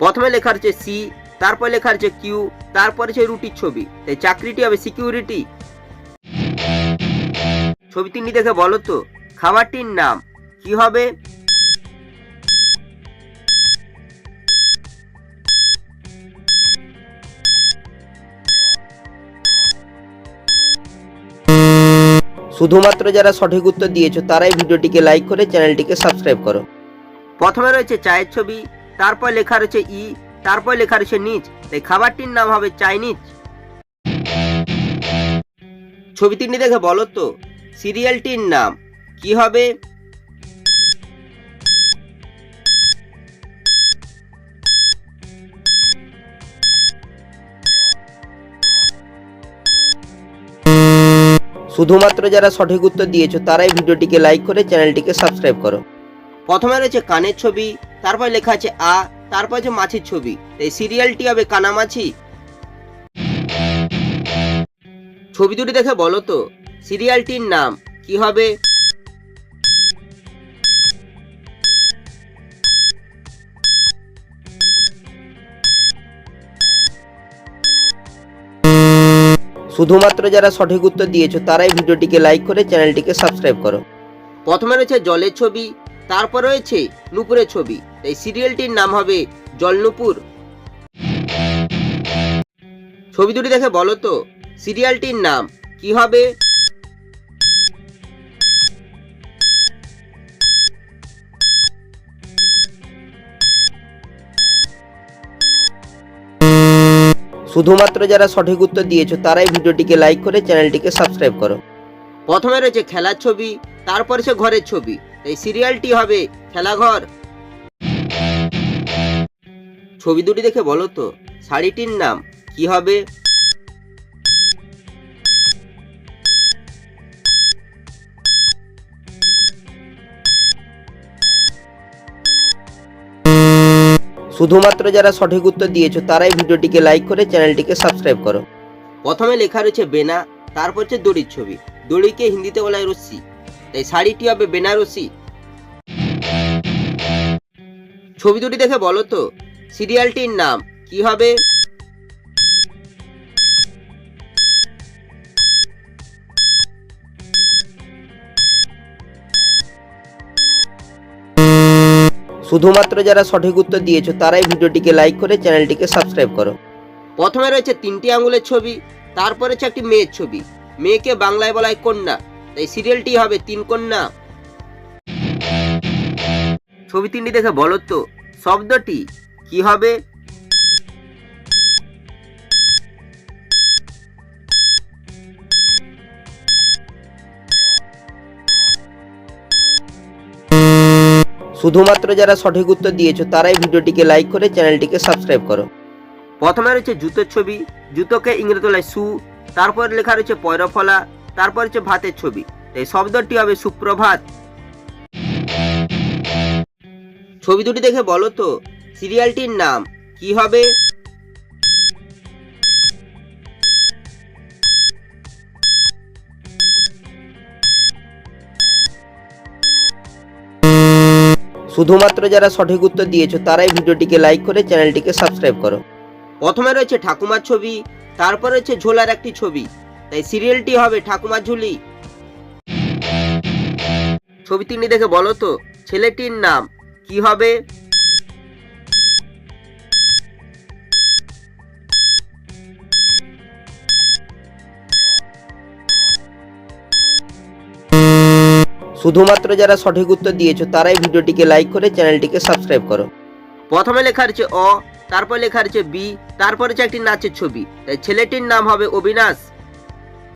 প্রথমে লেখা আছে সি তারপর লেখা আছে কিউ তারপরে আছে রুটির ছবি। তাই চাকরিটি হবে সিকিউরিটি ছবি তিনটি দেখে বলো তো, খাবারটির নাম কি হবে? শুধুমাত্র যারা সঠিক উত্তর দিয়েছ, তারাই ভিডিওটিকে লাইক করে চ্যানেলটিকে সাবস্ক্রাইব করো। প্রথমে রয়েছে চায়ের ছবি। তারপর লেখা রয়েছে ই, তারপর লেখা রয়েছে নিচ। তাই খাবারটির নাম হবে চাইনিজ। ছবি তিনটি দেখে বলো তো, সিরিয়ালটির নাম কি হবে? শুধুমাত্র যারা সঠিক উত্তর দিয়েছ, তারাই ভিডিওটিকে লাইক করে চ্যানেলটিকে সাবস্ক্রাইব করো। প্রথমে রয়েছে কানের ছবি। তারপর লেখা আছে আ, তারপর আছে মাছির ছবি। এই সিরিয়ালটি হবে কানামাছি ছবি দুটি দেখে বলো তো, সিরিয়ালটির নাম কি হবে? শুধুমাত্র যারা সঠিক উত্তর দিয়েছ, তারাই ভিডিওটিকে লাইক করে চ্যানেলটিকে সাবস্ক্রাইব করো। প্রথমে রয়েছে জলের ছবি। তারপর রয়েছে নুপুরের ছবি। এই সিরিয়ালটির নাম হবে জল নুপুর ছবি দুটি দেখে বলো তো, সিরিয়ালটির নাম কি হবে? শুধুমাত্র যারা সঠিক উত্তর দিয়েছ, তারাই ভিডিওটিকে লাইক করে চ্যানেলটিকে সাবস্ক্রাইব করো। প্রথমে রয়েছে খেলার ছবি, তারপরে সে ঘরের ছবি। এই সিরিয়ালটি হবে খেলাঘর। ছবি দুটি দেখে বলো তো, শাড়িটির নাম কি হবে? শুধুমাত্র যারা সঠিক উত্তর দিয়েছ, তারাই ভিডিওটিকে লাইক করে চ্যানেলটিকে সাবস্ক্রাইব করো। প্রথমে লেখা রয়েছে বেনা, তারপর হচ্ছে দড়ির ছবি। দড়িকে হিন্দিতে বলা হয় রশ্মি। তাই শাড়িটি হবে বেনারসি। ছবি দুটি দেখে বলো তো, সিরিয়ালটির নাম কি হবে? শুধুমাত্র যারা সঠিক উত্তর দিয়েছ, তারাই ভিডিওটিকে লাইক করে চ্যানেলটিকে সাবস্ক্রাইব করো। প্রথমে রয়েছে তিনটি আঙুলের ছবি, তারপরে হচ্ছে একটি মেয়ের ছবি। মেয়েকে বাংলায় বলা হয় কন্যা। তাই সিরিয়ালটি হবে তিন কন্যা। ছবি তিনটি দেখে বলো তো, শব্দটি কি হবে? শুধুমাত্র যারা সঠিক উত্তর দিয়েছ, তারাই ভিডিওটিকে লাইক করে চ্যানেলটিকে সাবস্ক্রাইব করো। প্রথমে রয়েছে জুতোর ছবি, জুতোকে ইংরেজি বলা হয় সু, তারপর লেখা রয়েছে পয়রফলা তারপর হচ্ছে ভাতের ছবি। এই শব্দটি হবে সুপ্রভাত। ছবি দুটি দেখে বলো তো, সিরিয়ালটির নাম কি হবে? শুধুমাত্র যারা সঠিক উত্তর দিয়েছ, তারাই ভিডিওটিকে লাইক করে চ্যানেলটিকে সাবস্ক্রাইব করো। প্রথমে রয়েছে ঠাকুমার ছবি, তারপর রয়েছে ঝোলার একটি ছবি। তাই সিরিয়ালটি হবে ঠাকুমার ঝুলি। ছবি তিনটি দেখে বলো তো, ছেলেটির নাম কি হবে? শুধুমাত্র যারা সঠিক উত্তর দিয়েছ, তারাই ভিডিওটিকে লাইক করে চ্যানেলটিকে সাবস্ক্রাইব করো। প্রথমে লেখা রয়েছে অ, তারপর লেখা রয়েছে বি, তারপরে হচ্ছে একটি নাচের ছবি। তাই ছেলেটির নাম হবে অবিনাশ।